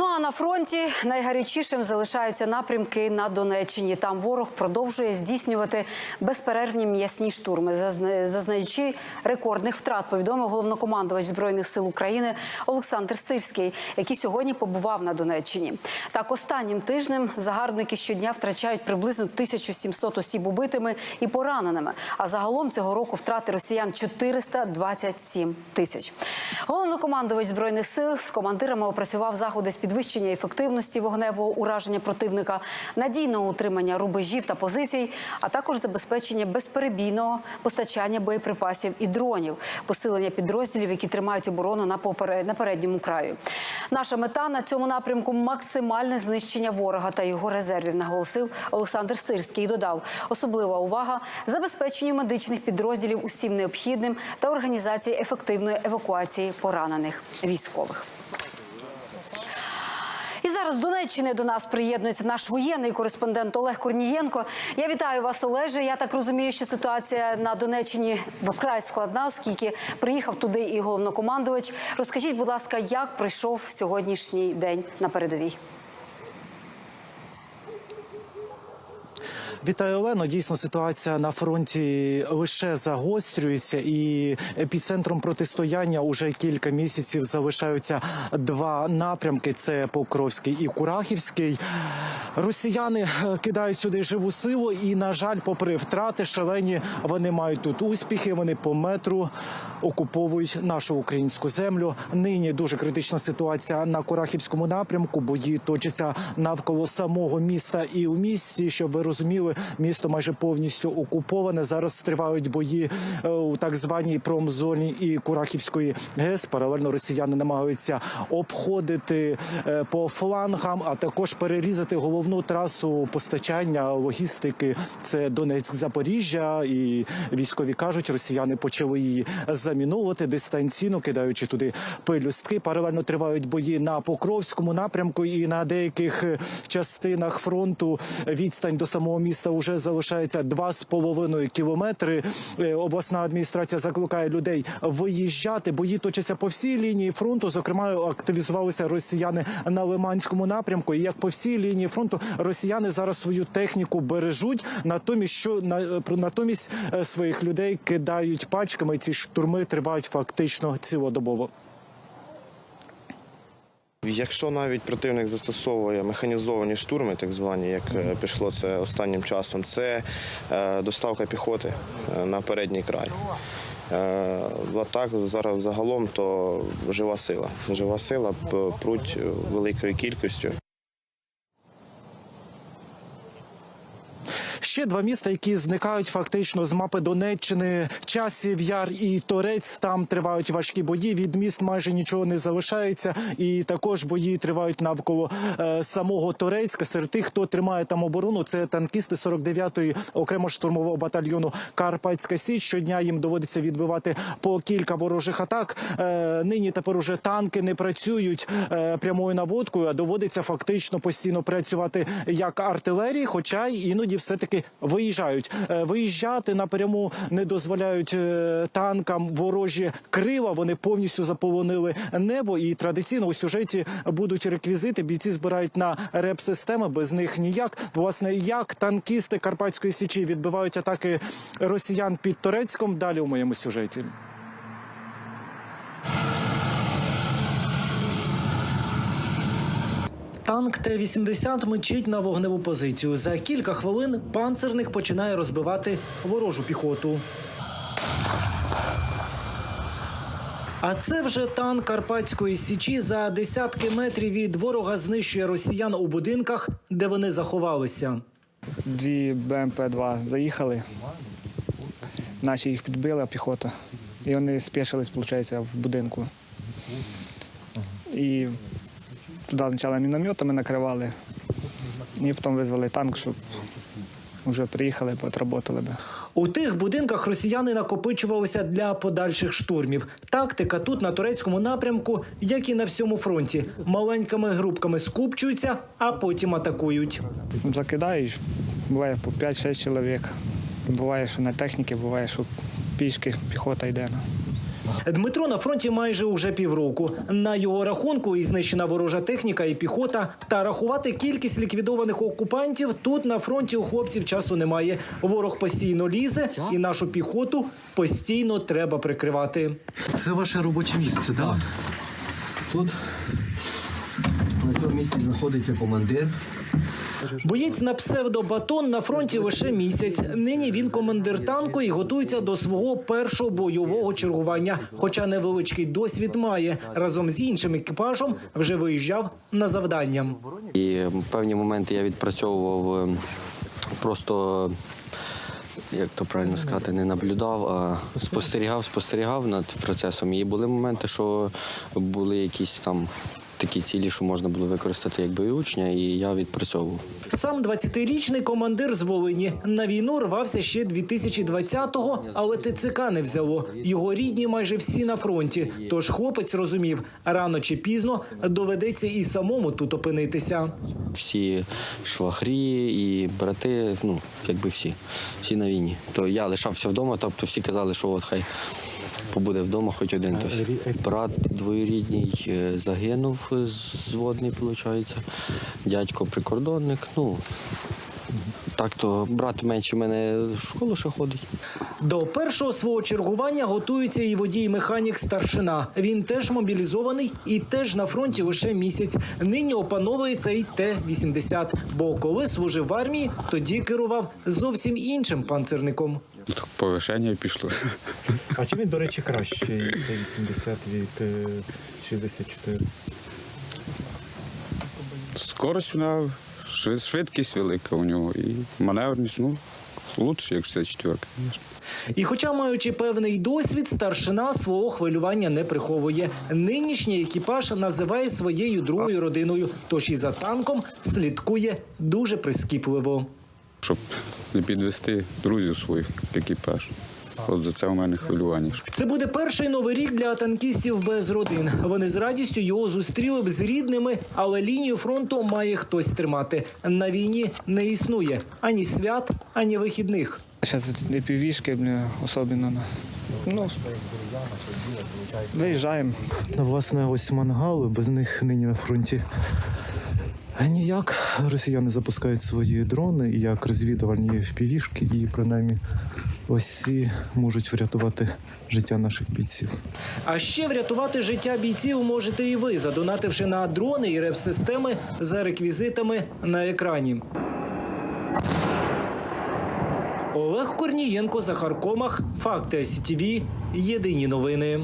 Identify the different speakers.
Speaker 1: Ну а на фронті найгарячішим залишаються напрямки на Донеччині. Там ворог продовжує здійснювати безперервні м'ясні штурми, зазна- зазнаючи рекордних втрат. Повідомив головнокомандувач збройних сил України Олександр Сирський, який сьогодні побував на Донеччині. Так, останнім тижнем загарбники щодня втрачають приблизно 1700 осіб убитими і пораненими. А загалом цього року втрати росіян 427 тисяч. Головнокомандувач збройних сил з командирами опрацював заходи з підвищення ефективності вогневого ураження противника, надійного утримання рубежів та позицій, а також забезпечення безперебійного постачання боєприпасів і дронів, посилення підрозділів, які тримають оборону на попере- на передньому краю. Наша мета на цьому напрямку максимальне знищення ворога та його резервів, наголосив Олександр Сирський. І додав особлива увага забезпеченню медичних підрозділів усім необхідним та організації ефективної евакуації поранених військових. І зараз з Донеччини до нас приєднується наш воєнний кореспондент Олег Корнієнко. Я вітаю вас, Олеже. Я так розумію, що ситуація на Донеччині вкрай складна, оскільки приїхав туди і головнокомандувач. Розкажіть, будь ласка, як пройшов сьогоднішній день на передовій?
Speaker 2: Вітаю, Олено. Дійсно, ситуація на фронті лише загострюється, і епіцентром протистояння уже кілька місяців залишаються два напрямки: це Покровський і Курахівський. Росіяни е, кидають сюди живу силу, і на жаль, попри втрати шалені, вони мають тут успіхи. Вони по метру окуповують нашу українську землю. Нині дуже критична ситуація на Курахівському напрямку. Бої точаться навколо самого міста і у місті, щоб ви розуміли, місто майже повністю окуповане. Зараз тривають бої е, у так званій промзоні і Курахівської ГЕС. Паралельно росіяни намагаються обходити е, по флангам, а також перерізати головну трасу постачання логістики. Це Донецьк Запоріжжя, і військові кажуть, росіяни почали її заміновувати дистанційно, кидаючи туди пелюстки. Паралельно тривають бої на Покровському напрямку і на деяких е, частинах фронту відстань до самого міста вже залишається 2,5 кілометри. Е, Обласна адміністрація закликає людей виїжджати. Бої точаться по всій лінії фронту. Зокрема, активізувалися росіяни на Лиманському напрямку. І як по всій лінії фронту росіяни зараз свою техніку бережуть, натомість що про- натомість е, своїх людей кидають пачками. Ці штурми тривають фактично цілодобово.
Speaker 3: Якщо навіть противник застосовує механізовані штурми, так звані, як е, пішло це останнім часом, це е, доставка піхоти е, на передній край. А так зараз загалом то жива сила. Жива сила пруть великою кількістю.
Speaker 2: Ще два міста, які зникають фактично з мапи Донеччини, часів яр і Торець. Там тривають важкі бої. Від міст майже нічого не залишається, і також бої тривають навколо е, самого Торецька. Серед тих, хто тримає там оборону, це танкісти 49-ї окремо штурмового батальйону Карпатська Січ. Щодня їм доводиться відбивати по кілька ворожих атак. Е, нині тепер уже танки не працюють е, прямою наводкою, а доводиться фактично постійно працювати як артилерії, хоча й іноді все таки виїжджають. Е, Виїжджати напряму не дозволяють е, танкам ворожі крила. Вони повністю заполонили небо. І традиційно у сюжеті будуть реквізити. Бійці збирають на реп-системи. Без них ніяк. Власне, як танкісти Карпатської січі відбивають атаки росіян під Торецьком. Далі у моєму сюжеті. Танк Т-80 мчить на вогневу позицію. За кілька хвилин панцерник починає розбивати ворожу піхоту. А це вже танк Карпатської січі за десятки метрів від ворога знищує росіян у будинках, де вони заховалися.
Speaker 4: Дві БМП-2 заїхали. Наші їх підбила піхота. І вони спішились, виходить, в будинку. І туди почали мінометами накривали. І потім визвали танк, щоб вже приїхали, отработали би.
Speaker 2: У тих будинках росіяни накопичувалися для подальших штурмів. Тактика тут на турецькому напрямку, як і на всьому фронті, маленькими групками скупчуються, а потім атакують.
Speaker 4: Закидають, буває по 5-6 чоловік. Буває, що на техніці, буває, що пішки піхота йде.
Speaker 2: Дмитро на фронті майже уже півроку. На його рахунку і знищена ворожа техніка і піхота. Та рахувати кількість ліквідованих окупантів тут на фронті у хлопців часу немає. Ворог постійно лізе, і нашу піхоту постійно треба прикривати.
Speaker 5: Це ваше робоче місце, так? Тут на цьому місці знаходиться командир.
Speaker 2: Боєць на псевдобатон на фронті лише місяць. Нині він командир танку і готується до свого першого бойового чергування. Хоча невеличкий досвід має разом з іншим екіпажем вже виїжджав на завдання.
Speaker 6: І певні моменти я відпрацьовував е, просто, як то правильно сказати, не наблюдав, а спостерігав, спостерігав над процесом. І були моменти, що були якісь там такі цілі, що можна було використати як учня, і я відпрацьовував.
Speaker 2: Сам 20-річний командир з Волині на війну рвався ще 2020-го, але ТЦК не взяло. Його рідні майже всі на фронті. Тож хлопець розумів, рано чи пізно доведеться і самому тут опинитися.
Speaker 6: Всі швагрі і брати, ну, якби всі, всі на війні. То я лишався вдома, тобто всі казали, що от хай побуде вдома хоч один. Тобто брат двоюрідній е, загинув е, зводний, виходить. Дядько прикордонник. Ну, так то брат менше мене в школу ще ходить.
Speaker 2: До першого свого чергування готується і водій-механік старшина. Він теж мобілізований і теж на фронті лише місяць. Нині опановує цей Т-80. Бо коли служив в армії, тоді керував зовсім іншим панцерником.
Speaker 7: Так повишення пішло.
Speaker 2: А чим він, до речі, краще Т-80 від е, 64?
Speaker 7: Скорость вона, швид- швидкість велика у нього і маневреність, ну, лучше, як 64, звісно.
Speaker 2: І хоча маючи певний досвід, старшина свого хвилювання не приховує. Нинішній екіпаж називає своєю другою родиною, тож і за танком слідкує дуже прискіпливо.
Speaker 7: Щоб не підвести друзів своїх екіпаж. От за це у мене хвилювання.
Speaker 2: Це буде перший новий рік для танкістів без родин. Вони з радістю його зустріли б з рідними, але лінію фронту має хтось тримати. На війні не існує ані свят, ані вихідних.
Speaker 4: Зараз не півішки, блін, особливо. Ну, виїжджаємо.
Speaker 2: Власне, ось мангали, без них нині на фронті. Ніяк росіяни запускають свої дрони як розвідувальні впівішки, і принаймні ось ці можуть врятувати життя наших бійців. А ще врятувати життя бійців можете і ви, задонативши на дрони і реп-системи за реквізитами на екрані. Олег Корнієнко, Захар Комах, Факти СІТВ. Єдині новини.